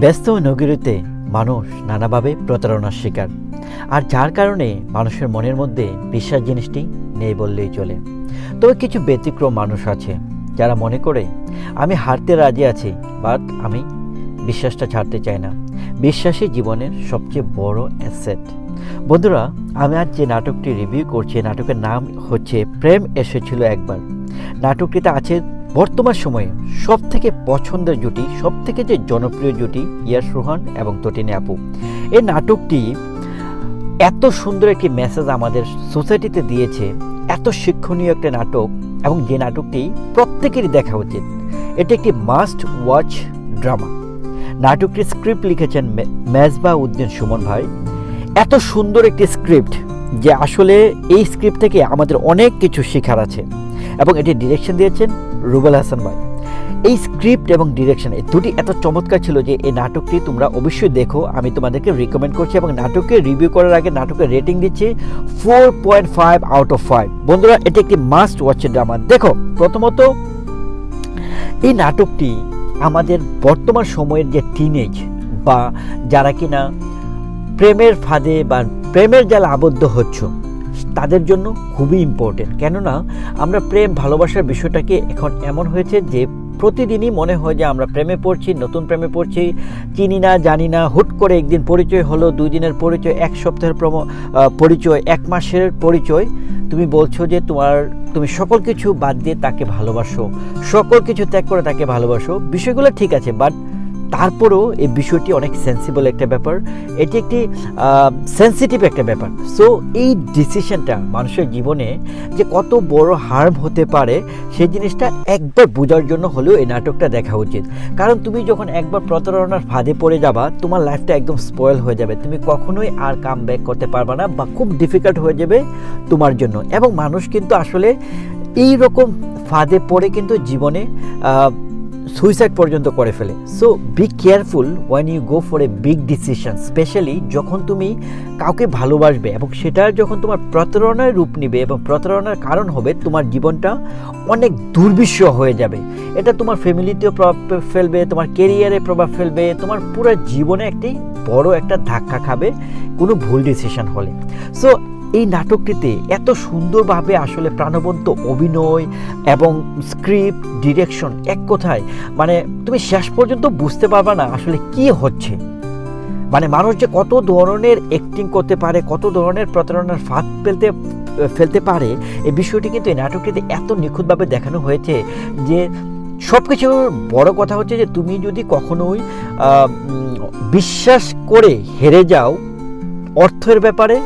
ব্যস্ত নগরীতে মানুষ নানাভাবে প্রতারণার শিকার। আর যার কারণে মানুষের মনের মধ্যে বিশ্বাস জিনিসটি নেই বললেই চলে। তবে কিছু ব্যতিক্রম মানুষ আছে, যারা মনে করে, আমি হারতে রাজি আছি, বাট আমি বিশ্বাসটা ছাড়তে চাই না। বিশ্বাসই জীবনের সবচেয়ে বড় অ্যাসেট। বন্ধুরা, আমি আজ যে নাটকটি রিভিউ করছি, নাটকের নাম হচ্ছে প্রেম এসেছিল একবার। নাটকটিতে আছে বর্তমান সময়ে সব থেকে পছন্দের জুটি সব থেকে যে জনপ্রিয় জুটি ইয়াস রোহান এবং তটিনী আপু। এই নাটকটি এত সুন্দর একটি মেসেজ আমাদের সোসাইটিতে দিয়েছে, এত শিক্ষণীয় একটা নাটক এবং যে নাটকটি প্রত্যেকেরই দেখা উচিত। এটি একটি মাস্ট ওয়াচ ড্রামা। নাটকটির স্ক্রিপ্ট লিখেছেন মেজবা উদ্দিন সুমন ভাই। এত সুন্দর একটি স্ক্রিপ্ট যে আসলে এই স্ক্রিপ্ট থেকে আমাদের অনেক কিছু শেখার আছে এবং এটি ডিরেকশন দিয়েছেন রুবেল হাসান ভাই। এই স্ক্রিপ্ট এবং ডিরেকশন এই দুটি এত চমৎকার ছিল যে এই নাটকটি তোমরা অবশ্যই দেখো। আমি তোমাদেরকে রিকমেন্ড করছি এবং নাটককে রিভিউ করার আগে নাটকের রেটিং দিচ্ছি four point five out of five বন্ধুরা, এটি একটি মাস্ট ওয়াচের ড্রামা দেখো, প্রথমত, এই নাটকটি আমাদের বর্তমান সময়ের যে টিনেজ বা যারা কিনা প্রেমের ফাঁদে বা প্রেমের জালে আবদ্ধ হচ্ছ তাদের জন্য খুবই ইম্পর্টেন্ট কেননা, আমরা প্রেম, ভালোবাসার বিষয়টাকে এখন এমন হয়েছে যে প্রতিদিনই মনে হয় যে আমরা প্রেমে পড়ছি, নতুন প্রেমে পড়ছি, চিনি না, জানি না, হুট করে একদিন পরিচয় হলো, দুই দিনের পরিচয়, এক সপ্তাহের পরিচয়, এক মাসের পরিচয়, তুমি বলছো যে তোমার, তুমি সকল কিছু বাদ দিয়ে তাকে ভালোবাসো, সকল কিছু ত্যাগ করে তাকে ভালোবাসো, বিষয়গুলো ঠিক আছে বাট তারপরেও এই বিষয়টি অনেক সেন্সিবল একটা ব্যাপার। এটি একটি সেন্সিটিভ একটা ব্যাপার। সো এই ডিসিশনটা মানুষের জীবনে যে কত বড় হার্ম হতে পারে, সেই জিনিসটা একবার বোঝার জন্য হলেও এই নাটকটা দেখা উচিত। কারণ তুমি যখন একবার প্রতারণার ফাঁদে পড়ে যাবা, তোমার লাইফটা একদম স্পয়েল হয়ে যাবে। তুমি কখনোই আর কাম ব্যাক করতে পারবে না বা খুব ডিফিকাল্ট হয়ে যাবে তোমার জন্য। এবং মানুষ কিন্তু আসলে এই রকম ফাঁদে পড়ে কিন্তু জীবনে সুইসাইড পর্যন্ত করে ফেলে। So be careful when you go for a big decision specially যখন তুমি কাউকে ভালোবাসবে এবং সেটা যখন তোমার প্রতারণার রূপ নিবে এবং প্রতারণার কারণ হবে, তোমার জীবনটা অনেক দুর্বিষহ হয়ে যাবে। এটা তোমার ফ্যামিলিতেও প্রভাব ফেলবে, তোমার কেরিয়ারে প্রভাব ফেলবে, তোমার পুরো জীবনে একটি বড় একটা ধাক্কা খাবে কোনো ভুল ডিসিশন হলে। সো এই নাটকটিতে এত সুন্দরভাবে আসলে প্রাণবন্ত অভিনয় এবং স্ক্রিপ্ট ডিরেকশন এক কথায় মানে তুমি শেষ পর্যন্ত বুঝতে পারবে না আসলে কি হচ্ছে। মানে মানুষ যে কত ধরনের অ্যাক্টিং করতে পারে, কত ধরনের প্রতারণার ফাঁদ ফেলতে ফেলতে পারে, এই বিষয়টি কিন্তু এই নাটকটিতে এত নিখুঁতভাবে দেখানো হয়েছে যে সব কিছুর বড় কথা হচ্ছে যে তুমি যদি কখনোই বিশ্বাস করে হেরে যাও অর্থের ব্যাপারে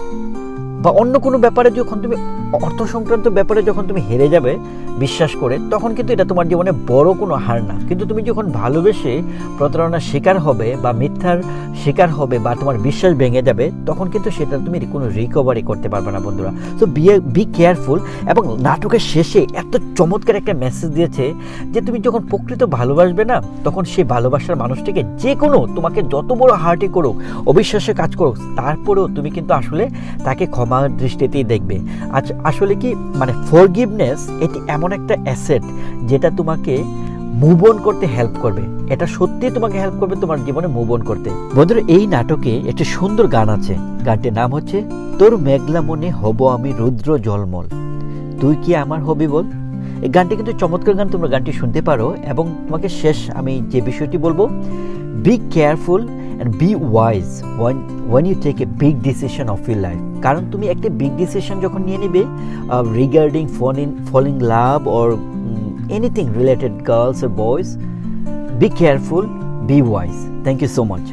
বা অন্য কোনো ব্যাপারে যখন তুমি অর্থ সংক্রান্ত ব্যাপারে যখন তুমি হেরে যাবে, বিশ্বাস করে, তখন কিন্তু এটা তোমার জীবনে বড় কোনো হার না। কিন্তু তুমি যখন ভালোবেসে প্রতারণার শিকার হবে বা মিথ্যার শিকার হবে বা তোমার বিশ্বাস ভেঙে যাবে, তখন কিন্তু সেটা তুমি কোনো রিকভারি করতে পারবে না বন্ধুরা। তো বি বি কেয়ারফুল এবং নাটকের শেষে এত চমৎকার একটা মেসেজ দিয়েছে যে তুমি যখন প্রকৃত ভালোবাসবে না, তখন সেই ভালোবাসার মানুষটিকে যে কোনো তোমাকে যত বড় হার্টই করুক, অবিশ্বাসে কাজ করুক, তারপরেও তুমি কিন্তু আসলে তাকে ক্ষমার দৃষ্টিতেই দেখবে। আজ আসলে কি মানে ফরগিভনেস এটি এমন একটা অ্যাসেট যেটা তোমাকে মুভ অন করতে হেল্প করবে। এটা সত্যি তোমাকে হেল্প করবে তোমার জীবনে মুভ অন করতে। বন্ধুরা, এই নাটকে একটি সুন্দর গান আছে। গানটির নাম হচ্ছে, তোর মেঘলা মনে হব আমি রুদ্র জলমল তুই কি আমার হবি বল? এই গানটি কিন্তু চমৎকার গান, তোমরা গানটি শুনতে পারো এবং তোমাকে শেষ আমি যে বিষয়টি বলব be careful and be wise when when you take a big decision of your life কারণ তুমি একটা বিগ ডিসিশন যখন নিয়ে নেবে regarding fall in falling love or anything related girls or boys be careful be wise thank you so much